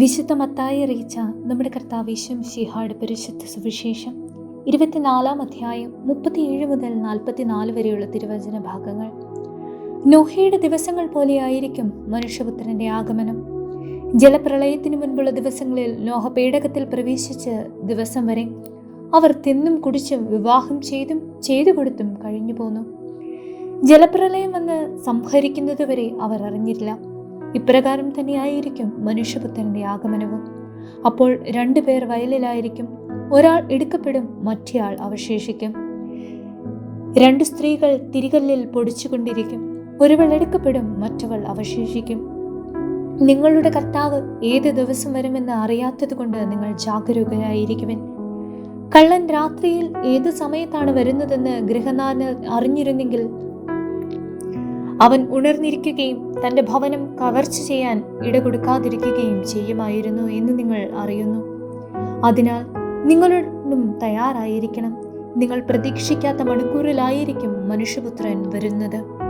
വിശുദ്ധ മത്തായി അറിയിച്ച നമ്മുടെ കർത്താവ് ശിഹാട് പരിശുദ്ധ സുവിശേഷം. ഇരുപത്തിനാലാം അധ്യായം മുപ്പത്തിയേഴ് മുതൽ നാൽപ്പത്തിനാല് വരെയുള്ള തിരുവചന ഭാഗങ്ങൾ. നോഹയുടെ ദിവസങ്ങൾ പോലെയായിരിക്കും മനുഷ്യപുത്രന്റെ ആഗമനം. ജലപ്രളയത്തിനു മുൻപുള്ള ദിവസങ്ങളിൽ നോഹ പേടകത്തിൽ പ്രവേശിച്ച ദിവസം വരെ അവർ തിന്നും കുടിച്ചും വിവാഹം ചെയ്തും ചെയ്തു കൊടുത്തും കഴിഞ്ഞു പോന്നു ജലപ്രളയം വന്ന് സംഹരിക്കുന്നതുവരെ അവർ അറിഞ്ഞില്ല. ഇപ്രകാരം തന്നെയായിരിക്കും മനുഷ്യപുത്രന്റെ ആഗമനവും. അപ്പോൾ രണ്ടുപേർ വയലിലായിരിക്കും ഒരാൾ എടുക്കപ്പെടും മറ്റേയാൾ അവശേഷിക്കും. രണ്ട് സ്ത്രീകൾ തിരികല്ലിൽ പൊടിച്ചുകൊണ്ടിരിക്കും ഒരുവൾ എടുക്കപ്പെടും മറ്റവൾ അവശേഷിക്കും. നിങ്ങളുടെ കർത്താവ് ഏത് ദിവസം വരുമെന്ന് അറിയാത്തതുകൊണ്ട് നിങ്ങൾ ജാഗരൂകരായിരിക്കുമെൻ കള്ളൻ രാത്രിയിൽ ഏത് സമയത്താണ് വരുന്നതെന്ന് ഗൃഹനാഥൻ അറിഞ്ഞിരുന്നെങ്കിൽ അവൻ ഉണർന്നിരിക്കുകയും തന്റെ ഭവനം കവർച്ച ചെയ്യാൻ ഇടകൊടുക്കാതിരിക്കുകയും ചെയ്യുമായിരുന്നു എന്ന് നിങ്ങൾ അറിയുന്നു. അതിനാൽ നിങ്ങളും തയ്യാറായിരിക്കണം. നിങ്ങൾ പ്രതീക്ഷിക്കാത്ത മണിക്കൂറിലായിരിക്കും മനുഷ്യപുത്രൻ വരുന്നത്.